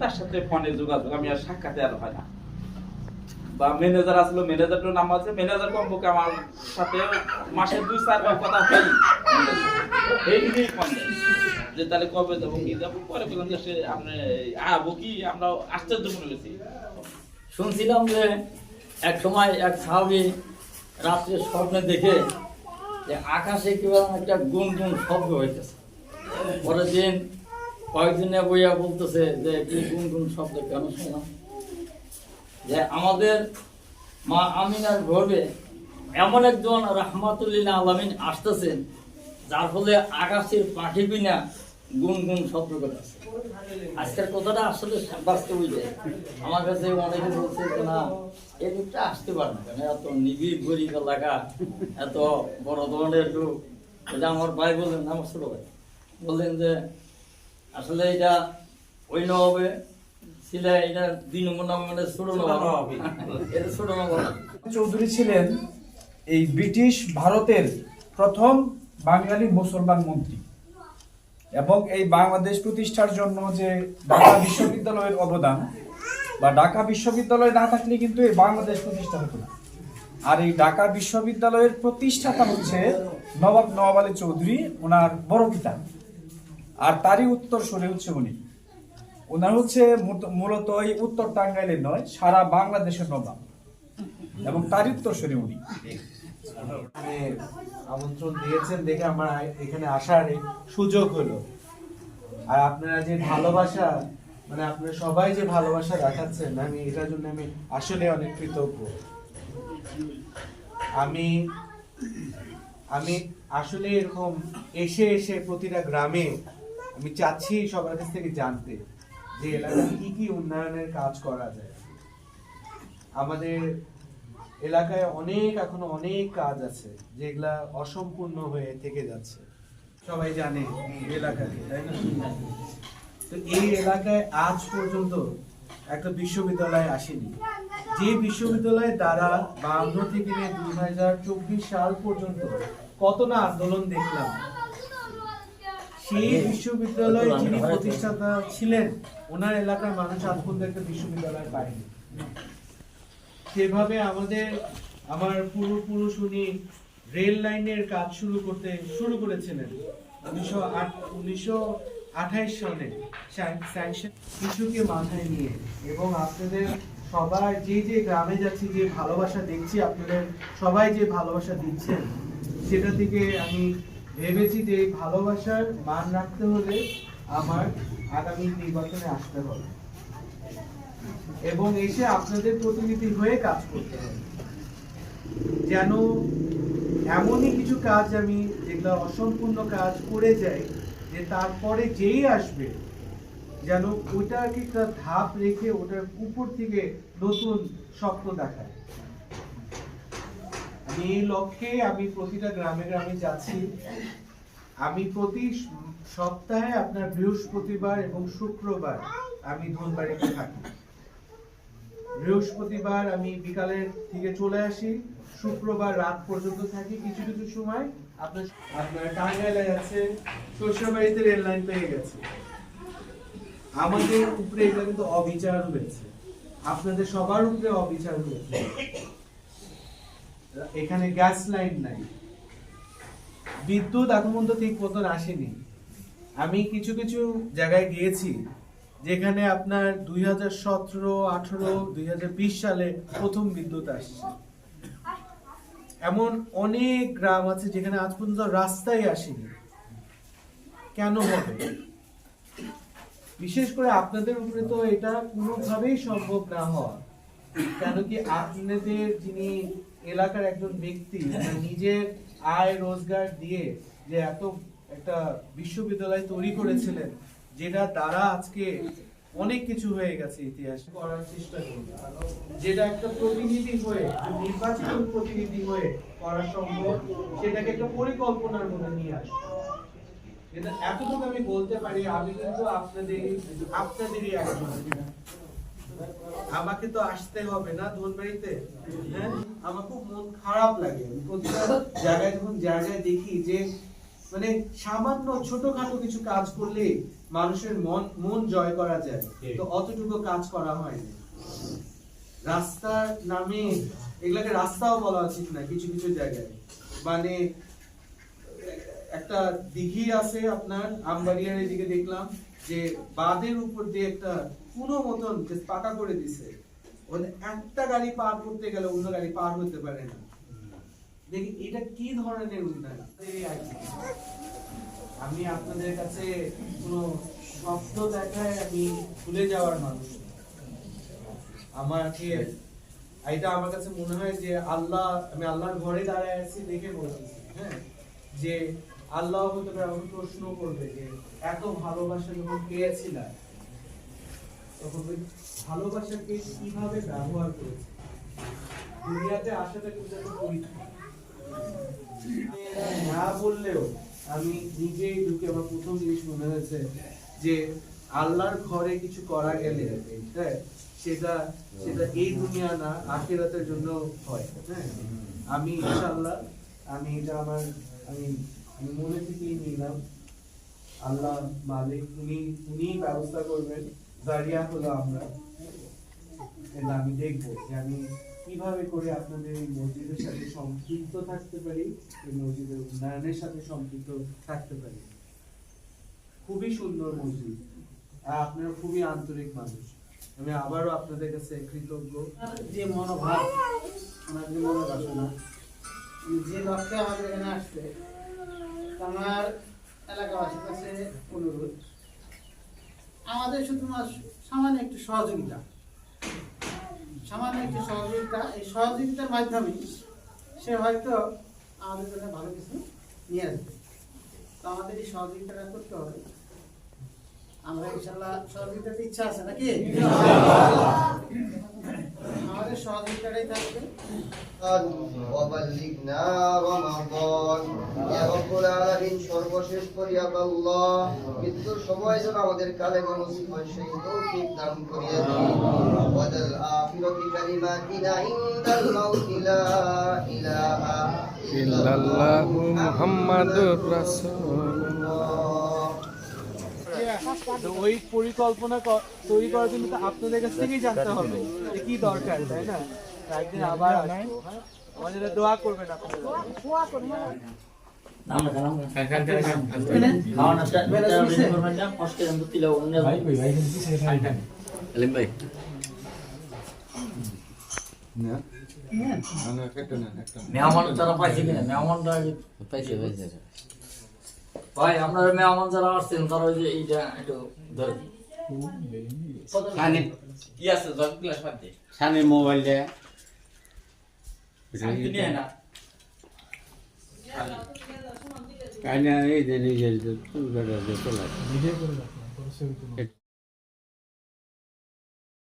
তার সাথে ফোনে যোগাযোগ, আমি আর সাক্ষাতে আর হয় না। বা ম্যানেজার আসলো ম্যানেজারটার নাম আছে ম্যানেজার কমপক্ষে আমার সাথে মাসে দুই কথা হয়। এই যে তাহলে কবে যাব কি যাব পরে বললাম যে সে আপনি আবো কি? আমরা আশ্চর্য মনে হয়েছি। শুনছিলাম যে এক সময় এক সাহাবি রাত্রে স্বপ্নে দেখে যে আকাশে কীরকম একটা গুন গুন শব্দ হইতেছে। পরের দিন কয়েকদিনে বইয়া বলতেছে যে, কি গুন গুন শব্দ কেন শুনলাম যে আমাদের মা আমিনার ঘরে এমন একজন রহমাতুল্লিল্লাহ আলমিন আসতেছেন, যার ফলে আকাশের পাখি বিনা গুন গুন শব্দ করতেছে আজকের কথাটা আসলে বাস্তবই যায়। আমার কাছে অনেকে বলছে যে, না, এই দিকটা আসতে পারে না কেন? এত নিবিড় গরিব এলাকা, এত বড় ধরনের লোক। এটা আমার ভাই বললেন আমার ছোট ভাই। বললেন যে আসলে এটা ওই নবাবে ছিল এটা দুই নম্বর নাম মানে ছোট নবাব এটা ছোট নবাব চৌধুরী ছিলেন এই ব্রিটিশ ভারতের প্রথম বাঙালি মুসলমান মন্ত্রী। এবং এই বাংলাদেশ প্রতিষ্ঠার জন্য যে ঢাকা বিশ্ববিদ্যালয়ের অবদান বা ঢাকা বিশ্ববিদ্যালয় না থাকলে কিন্তু এই বাংলাদেশ প্রতিষ্ঠা হতো না। আর এই ঢাকা বিশ্ববিদ্যালয়ের প্রতিষ্ঠাতা হচ্ছে নবাব নওয়াব আলী চৌধুরী ওনার বড় পিতা। আর তারই উত্তর সরে হচ্ছে উনি। ওনার হচ্ছে মূলত- এই উত্তর টাঙ্গাইলের নয়, সারা বাংলাদেশের নবাব। এবং তারই উত্তর সরে উনি। মানে আমন্ত্রণ দিয়েছেন দেখে আমার এখানে আসার সুযোগ হলো। আর আপনারা যে ভালোবাসা মানে আপনারা সবাই যে ভালোবাসা দেখাচ্ছেন, আমি এটার জন্য আমি আসলে অনেক কৃতজ্ঞ। আমি আমি আসলে এরকম এসে এসে প্রতিটা গ্রামে আমি চাচ্ছি সবার কাছ থেকে জানতে যে এলাকায় কি কি উন্নয়নের কাজ করা যায়। আমাদের এলাকায় অনেক, এখনও অনেক কাজ আছে যেগুলা অসম্পূর্ণ হয়ে থেকে যাচ্ছে। সবাই জানে এই এলাকাতে তাই না? তো এই এলাকায় আজ পর্যন্ত একটা বিশ্ববিদ্যালয় আসেনি। যে বিশ্ববিদ্যালয় দ্বারা বান্ন থেকে নিয়ে দুই হাজার চব্বিশ সাল পর্যন্ত কত না আন্দোলন দেখলাম সেই বিশ্ববিদ্যালয়ে যিনি প্রতিষ্ঠাতা ছিলেন ওনার এলাকার মানুষ আজ পর্যন্ত একটা বিশ্ববিদ্যালয় পায়নি। সেভাবে আমাদের আমার পূর্বপুরুষ উনি রেল লাইনের কাজ শুরু করতে শুরু করেছিলেন। উনিশশো আট উনিশশো আঠাইশ সালে স্যাংশন কিছুকে মাথায় নিয়ে। এবং আপনাদের সবাই যে যে গ্রামে যাচ্ছি যে ভালোবাসা দেখছি আপনাদের সবাই যে ভালোবাসা দিচ্ছেন সেটা থেকে আমি ভেবেছি যে এই ভালোবাসার মান রাখতে হলে আমার আগামী নির্বাচনে আসতে হবে। এবং এসে আপনাদের প্রতিনিধি হয়ে কাজ করতে হবে। যেন এমনই কিছু কাজ আমি, যেগুলো অসম্পূর্ণ কাজ করে যাই, যে তারপরে যেই আসবে, যেন ওটাকে ধাপ রেখে ওটার উপর থেকে নতুন স্বপ্ন দেখায়। এই লক্ষ্যে আমি প্রতিটা গ্রামে গ্রামে যাচ্ছি, আমি প্রতি সপ্তাহে আপনার বৃহস্পতিবার এবং শুক্রবার আমি ধনবাড়িতে থাকি। বৃহস্পতিবার আমি বিকালের দিকে চলে আসি, শুক্রবার রাত পর্যন্ত থাকি। কিছু কিছু সময় আপনার আপনার টাঙ্গাইলে আছে শ্বশুরবাড়িতে রেল লাইন পেয়ে গেছে। আমাদের উপরে এটা কিন্তু অবিচার হয়েছে। আপনাদের সবার উপরে অবিচার হয়েছে। এখানে গ্যাস লাইন নাই। বিদ্যুৎ এখন পর্যন্ত ঠিক মতন আসেনি। আমি কিছু কিছু জায়গায় গিয়েছি যেখানে আপনার দুই হাজার সতেরো, আঠারো, দুই সালে প্রথম বিদ্যুৎ আসছে। এমন অনেক গ্রাম আছে যেখানে আজ পর্যন্ত রাস্তাই আসেনি। কেন হবে? বিশেষ করে আপনাদের উপরে তো এটা কোনোভাবেই সম্ভব না হওয়া। কেন কি আপনাদের যিনি এলাকার একজন ব্যক্তি মানে নিজের আয় রোজগার দিয়ে যে এত একটা বিশ্ববিদ্যালয় তৈরি করেছিলেন, যেটা দ্বারা আজকে অনেক কিছু হয়ে গেছে ইতিহাস করার চেষ্টা করবে যেটা একটা প্রতিনিধি হয়ে নির্বাচিত প্রতিনিধি হয়ে করা সম্ভব, সেটাকে একটা পরিকল্পনার মধ্যে নিয়ে আসবে এটা এতটুকু আমি বলতে পারি, আমি কিন্তু আপনাদের আপনাদেরই একজন। আমাকে তো আসতে হবে না ধনবাড়িতে হ্যাঁ? আমার খুব মন খারাপ লাগে। প্রতিটা জায়গায় যখন জায়গায় দেখি যে মানে সামান্য ছোটখাটো কিছু কাজ করলে মানুষের মন মন জয় করা যায়। তো অতটুকু কাজ করা হয়নি রাস্তার নামে এগুলাকে রাস্তাও বলা উচিত না কিছু কিছু জায়গায়। মানে একটা দিঘি আছে আপনার, আমবাড়িয়ার এদিকে দেখলাম যে বাঁধের উপর দিয়ে একটা কোনো মতন যে পাকা করে দিছে একটা গাড়ি পার করতে গেলে অন্য গাড়ি পার হতে পারে না দেখি এটা কি ধরনের উন্নয়ন। আমি আপনাদের কাছে কোনো স্বপ্ন দেখায় আমি ভুলে যাওয়ার মানুষ। আমাকে, এটা আমার কাছে মনে হয় যে আল্লাহ, আমি আল্লাহর ঘরে দাঁড়ায় আছি দেখে বলতেছি হ্যাঁ যে আল্লাহ আমাকে প্রশ্ন করবে যে, এত ভালোবাসা যখন পেয়েছিলাম তখন ভালোবাসাকে কীভাবে ব্যবহার করেছে? দুনিয়াতে পরীক্ষা। না বললেও আমি নিজেই ঢুকে আমার প্রথম জিনিস মনে হয়েছে যে, আল্লাহর ঘরে কিছু করা গেলে হ্যাঁ সেটা সেটা এই দুনিয়া না, আখিরাতের জন্য হয় হ্যাঁ। আমি ইনশাআল্লাহ, আমি এটা আমার, আমি আমি মনে থেকেই নিলাম, আল্লাহ মালিক, উনি উনি ব্যবস্থা করবেন, জারিয়া হলো আমরা। আমি দেখব যে আমি কীভাবে করে আপনাদের এই মসজিদের সাথে সম্পৃক্ত থাকতে পারি, এই মসজিদের উন্নয়নের সাথে সম্পৃক্ত থাকতে পারি। খুবই সুন্দর মসজিদ। আর আপনারা খুবই আন্তরিক মানুষ। আমি আবারও আপনাদের কাছে কৃতজ্ঞ। যে মনোভাব, আমার যে মনোবাসনা যে লক্ষ্যে আমাদের এখানে আসছে আমার এলাকাবাসীর কাছে অনুরোধ। আমাদের শুধুমাত্র সামান্য একটু সহযোগিতা। সামান্য একটু সহযোগিতা, এই সহযোগিতার মাধ্যমে সে হয়তো আমাদের জন্য ভালো কিছু নিয়ে আসবে। তো আমাদের এই সহযোগিতাটা করতে হবে। আমরা ইনশাল্লাহ সহযোগিতাতে ইচ্ছা আছে নাকি? আমাদের সহযোগিতাটাই থাকবে وبلغنا رمضان يا رب العالمين সর্বশেষ করিয়া আল্লাহ মৃত্যুর সময় যেন আমাদের কালে নসিব হয় সেই তৌফিক দান করিয়া দিন ওয়াদাল আখিরাতি কালিমাতিনা ইনদাল মাউতি লা ইলাহা ইল্লাল্লাহু মুহাম্মাদুর রাসূলুল্লাহ তো ওই পরিকল্পনা তৈরি করার জন্য তো আপনাদের কাছ থেকেই জানতে হবে যে কি দরকার তাই না? একদিন আবার আসব হ্যাঁ? আমাদের দোয়া করবেন আপনারা। না, ভাই মেহমান পাইছে কিনা? মেহমানরা পাইছে পাইছে। ভাই আপনারা মেহমান যারা আসছেন তারা ওই যে এইটা একটু ধরে কি আছে দশ গ্লাস বাদ দে সামনে মোবাইল দেয় শান্তি নিয়ে না কাইনা এই যে নিজের চুল কাটা চলে